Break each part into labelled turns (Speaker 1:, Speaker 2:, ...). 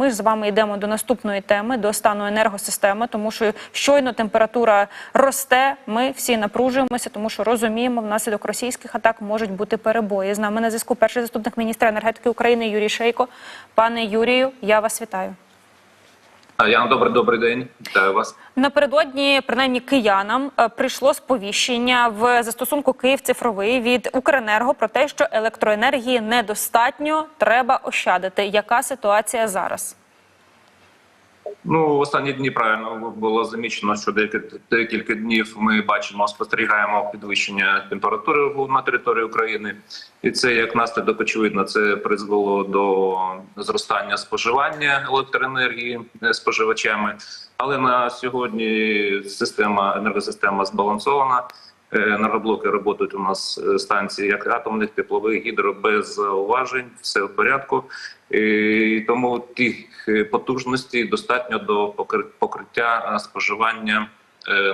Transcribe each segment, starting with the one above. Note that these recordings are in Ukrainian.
Speaker 1: ми ж з вами йдемо до наступної теми, до стану енергосистеми, тому що щойно температура росте. Ми всі напружуємося, тому що розуміємо, внаслідок російських атак можуть бути перебої. З нами на зв'язку перший заступник міністра енергетики України Юрій Шейко. Пане Юрію, я вас вітаю.
Speaker 2: Яна, добрий, добрий день. Вітаю вас.
Speaker 1: Напередодні, принаймні киянам, е, прийшло сповіщення в застосунку Київ цифровий від Укренерго про те, що електроенергії недостатньо, треба ощадити. Яка ситуація зараз?
Speaker 2: Ну, в останні дні правильно було замічено, що декілька, декілька днів ми бачимо, спостерігаємо підвищення температури на території України, і це як наслідок, очевидно, це призвело до зростання споживання електроенергії е, споживачами. Але на сьогодні система енергосистема збалансована. Е, Енергоблоки працюють у нас е, станції як атомних, теплових, гідро без зауважень, все в порядку. І тому тих е, потужностей достатньо до покри- покриття е, споживання е,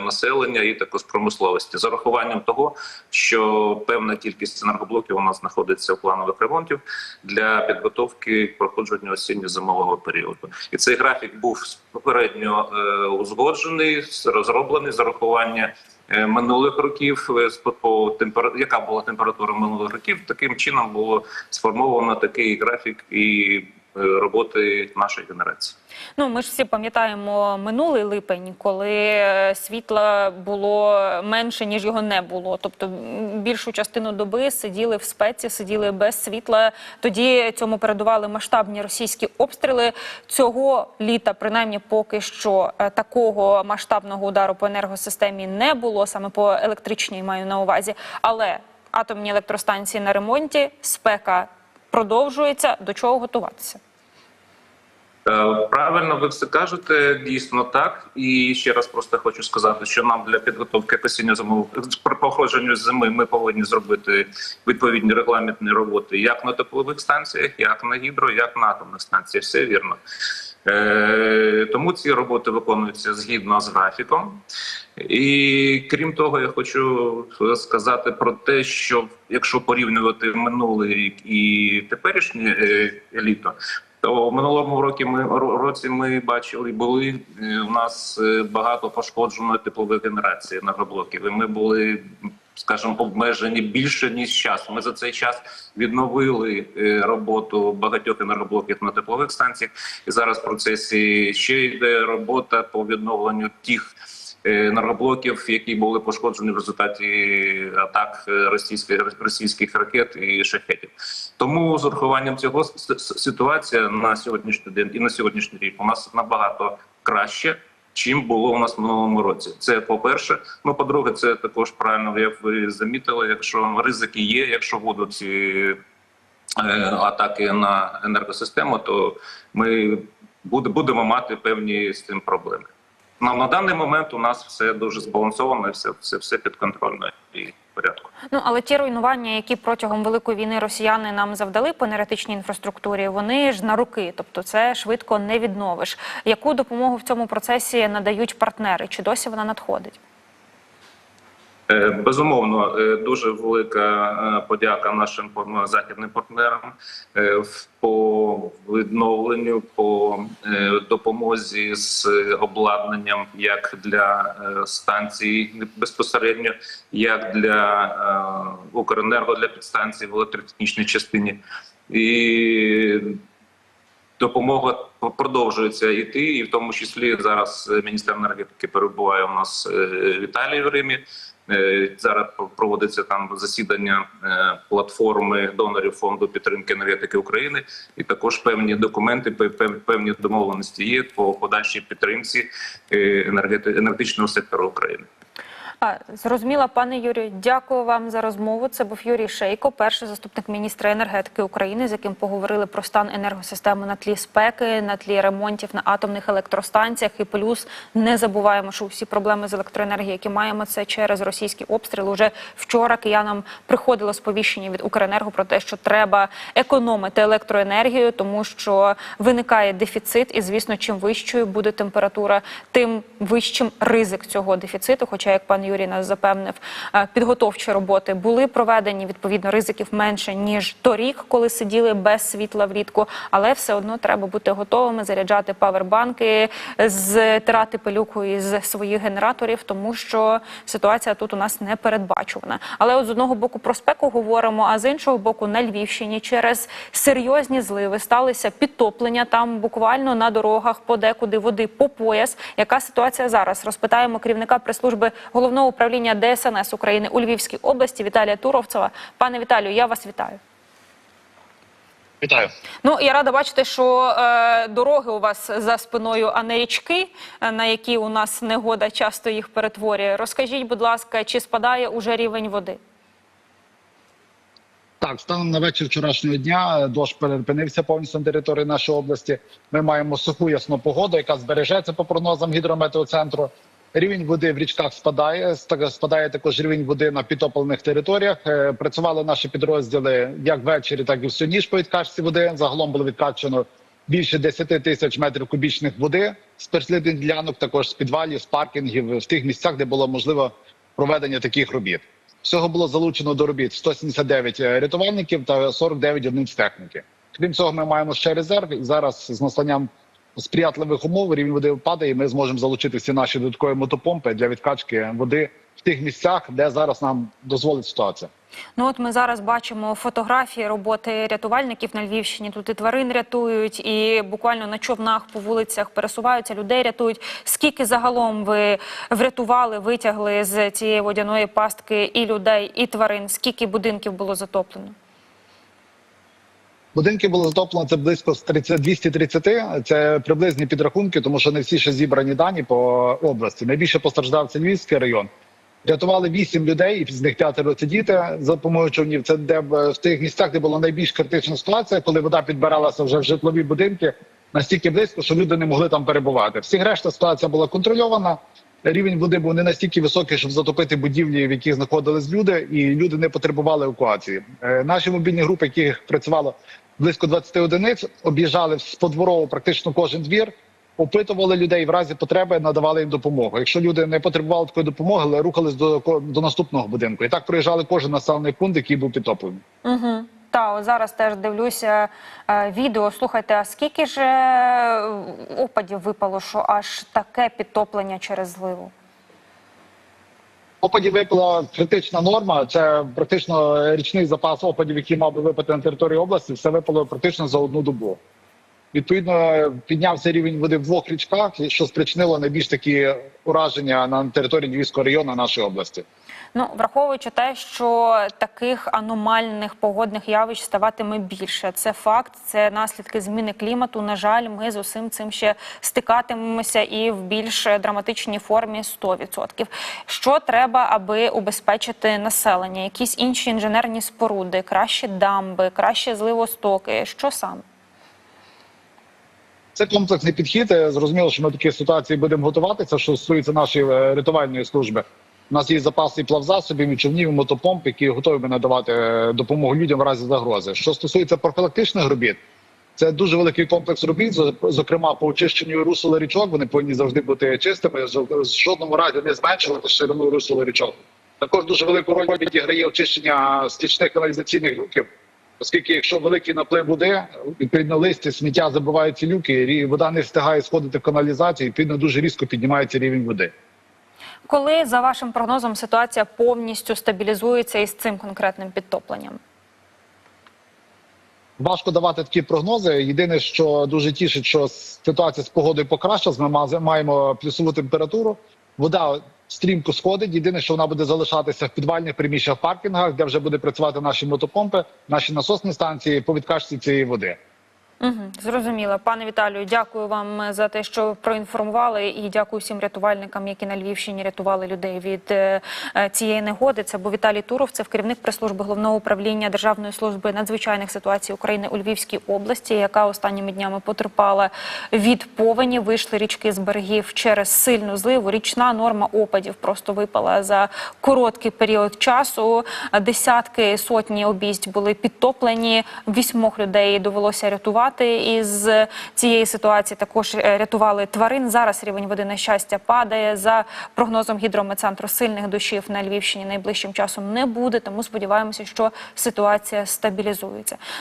Speaker 2: населення і також промисловості, з урахуванням того, що певна кількість енергоблоків у нас знаходиться в планових ремонтів для підготовки к проходженню осінньо-зимового періоду. І цей графік був попередньо е, узгоджений, розроблений з урахування е, минулих років. е, по яка була температура минулих років, таким чином було сформовано такий графік і е, роботи нашої генерації.
Speaker 1: Ну, ми ж всі пам'ятаємо минулий липень, коли е, світла було менше ніж його не було. Тобто більшу частину доби сиділи в спеці, сиділи без світла. Тоді цьому передували масштабні російські обстріли. Цього літа, принаймні, поки що е, такого масштабного удару по енергосистемі не було, саме по електричній маю на увазі. Але атомні електростанції на ремонті, спека продовжується. До чого готуватися?
Speaker 2: Е, Правильно, ви все кажете, дійсно так. І ще раз просто хочу сказати, що нам для підготовки осінньо зимового при зими ми повинні зробити відповідні регламентні роботи як на теплових станціях, як на гідро, як на атомних станціях. Все вірно. Е, тому ці роботи виконуються згідно з графіком. І крім того, я хочу сказати про те, що якщо порівнювати минулий рік і теперішнє е, літо, то в минулому році ми році ми бачили, були у нас е, багато пошкодженої теплової генерації енергоблоків. І ми були, скажімо, обмежені більше ніж час. Ми за цей час відновили е, роботу багатьох енергоблоків на теплових станціях, і зараз в процесі ще йде робота по відновленню тих. е, Енергоблоків, які були пошкоджені в результаті атак е, російських російських ракет і шахетів, тому з урахуванням цього ситуація на сьогоднішній день і на сьогоднішній рік у нас набагато краще, чим було у нас в минулому році. Це по перше. Ну по-друге, це також правильно, як ви замітили. Якщо ризики є, якщо будуть е, атаки на енергосистему, то ми буде- будемо мати певні з цим проблеми. На, на даний момент у нас все дуже збалансовано, все, все, все під контролем і в порядку.
Speaker 1: Ну але ті руйнування, які протягом великої війни росіяни нам завдали по енергетичній інфраструктурі, вони ж на руки, тобто це швидко не відновиш. Яку допомогу в цьому процесі надають партнери? Чи досі вона надходить?
Speaker 2: Е, Безумовно, е, дуже велика е, подяка нашим західним партнерам по відновленню, по допомозі з обладнанням як для станцій безпосередньо, як для Укренерго для підстанцій в електротехнічній частині. І допомога продовжується йти, і в тому числі зараз міністр енергетики перебуває у нас е, Віталій в Римі. Е, Зараз проводиться там засідання е, платформи донорів фонду підтримки енергетики України, і також певні документи, пев- пев- певні домовленості є по подальшій підтримці е, енергетичного сектору України.
Speaker 1: Зрозуміла, пане Юрію, дякую вам за розмову. Це був Юрій Шейко, перший заступник міністра енергетики України, з яким поговорили про стан енергосистеми на тлі спеки, на тлі ремонтів на атомних електростанціях. І плюс не забуваємо, що всі проблеми з електроенергією, які маємо, це через російські обстріли. Уже вчора киянам приходило сповіщення від Укренерго про те, що треба економити електроенергію, тому що виникає дефіцит, і звісно, чим вищою буде температура, тим вищим ризик цього дефіциту. Хоча, як пан Юрій нас запевнив. е, Підготовчі роботи були проведені. Відповідно, ризиків менше ніж торік, коли сиділи без світла влітку. Але все одно треба бути готовими заряджати павербанки, зтирати пилюку із своїх генераторів, тому що ситуація тут у нас не передбачувана. Але от з одного боку про спеку говоримо, а з іншого боку, на Львівщині через серйозні зливи сталися підтоплення там буквально на дорогах, подекуди води по пояс. Яка ситуація зараз? Розпитаємо керівника прес-служби головного управління ДСНС України у Львівській області Віталія Туровцева. Пане Віталію, я вас вітаю.
Speaker 3: Вітаю.
Speaker 1: Ну я рада бачити, що е, дороги у вас за спиною, а не річки, е, на які у нас негода часто їх перетворює. Розкажіть, будь ласка, чи спадає уже рівень води?
Speaker 3: Так, станом на вечір вчорашнього дня дощ перепинився повністю на території нашої області. Ми маємо суху ясну погоду, яка збережеться по прогнозам гідрометеоцентру. Рівень води в річках спадає. Спадає також рівень води на підтоплених територіях. Е, Працювали наші підрозділи як ввечері, так і всю ніч по відкачці води. Загалом було відкачано більше 10 тисяч метрів кубічних води з перслідних ділянок, також з підвалів, з паркінгів в тих місцях, де було можливо проведення таких робіт. Всього було залучено до робіт 179 рятувальників та 49 одиниць техніки. Крім цього, ми маємо ще резерв. І зараз з настанням сприятливих умов рівень води впадає. і Ми зможемо залучити всі наші додаткові мотопомпи для відкачки води в тих місцях, де зараз нам дозволить ситуація.
Speaker 1: Ну от ми зараз бачимо фотографії роботи рятувальників на Львівщині. Тут і тварин рятують, і буквально на човнах по вулицях пересуваються, людей рятують. Скільки загалом ви врятували, витягли з цієї водяної пастки і людей, і тварин? Скільки будинків було затоплено?
Speaker 3: Будинки було затоплено це близько з 30 230. Це приблизні підрахунки, тому що не всі ще зібрані дані по області. Найбільше постраждав це Львівський район. Рятували вісім людей, і з них п'ятеро це діти за допомогою човнів. Це де в тих місцях, де була найбільш критична ситуація, коли вода підбиралася вже в житлові будинки настільки близько, що люди не могли там перебувати. Всі решта ситуація була контрольована. Рівень води був не настільки високий, щоб затопити будівлі, в яких знаходились люди, і люди не потребували евакуації. Е, Наші мобільні групи, які працювало близько 20 одиниць, об'їжджали з подворову практично кожен двір, опитували людей в разі потреби, надавали їм допомогу. Якщо люди не потребували такої допомоги, але рухались до, до наступного будинку. І так проїжджали кожен населений пункт, який був підтоплений.
Speaker 1: Угу. Та от зараз теж дивлюся е, відео. Слухайте, а скільки ж е, опадів випало, що аж таке підтоплення через зливу?
Speaker 3: Опадів випала критична норма. Це практично річний запас опадів, який мав би випати на території області. Все випало практично за одну добу. Відповідно, піднявся рівень води в двох річках, що спричинило найбільш такі ураження на території Львівського району нашої області.
Speaker 1: Ну, враховуючи те, що таких аномальних погодних явищ ставатиме більше, це факт, це наслідки зміни клімату. На жаль, ми з усім цим ще стикатимемося і в більш драматичній формі 100%. Що треба, аби убезпечити населення? Якісь інші інженерні споруди, кращі дамби, кращі зливостоки? Що саме?
Speaker 3: Це комплексний підхід. Е, Зрозуміло, що ми до таких ситуацій будемо готуватися. Що стосується нашої е, рятувальної служби. У нас є запаси плавзасобів, і човнів, і мотопомп, які готові би надавати е, допомогу людям в разі загрози. Що стосується профілактичних робіт, це дуже великий комплекс робіт, зокрема по очищенню русел річок. Вони повинні завжди бути чистими. з жодному разі не зменшувати ширину русел річок. Також дуже велику роль відіграє очищення стічних каналізаційних люків, оскільки якщо великий наплив води, відповідно листя, сміття забивають люки, вода не встигає сходити в каналізацію, і відповідно дуже різко піднімається рівень води.
Speaker 1: Коли за вашим прогнозом ситуація повністю стабілізується із цим конкретним підтопленням?
Speaker 3: Важко давати такі прогнози. Єдине, що дуже тішить, що ситуація з погодою покращилась. Ми ма- маємо плюсову температуру. Вода стрімко сходить. Єдине, що вона буде залишатися в підвальних приміщеннях, паркінгах, де вже буде працювати наші мотопомпи, наші насосні станції по відкачці цієї води.
Speaker 1: Угу, зрозуміло. Пане Віталію, дякую вам за те, що проінформували, і дякую всім рятувальникам, які на Львівщині рятували людей від е, е, цієї негоди. Це був Віталій Туров, це керівник прес-служби головного управління Державної служби надзвичайних ситуацій України у Львівській області, яка останніми днями потерпала від повені. Вийшли річки з берегів через сильну зливу. Річна норма опадів просто випала за короткий період часу. Десятки сотні обійсть були підтоплені. Вісьмох людей довелося рятувати. Виживати із цієї ситуації. Також е, рятували тварин. Зараз рівень води на щастя падає. За прогнозом гідрометцентру сильних дощів на Львівщині найближчим часом не буде. Тому сподіваємося, що ситуація стабілізується.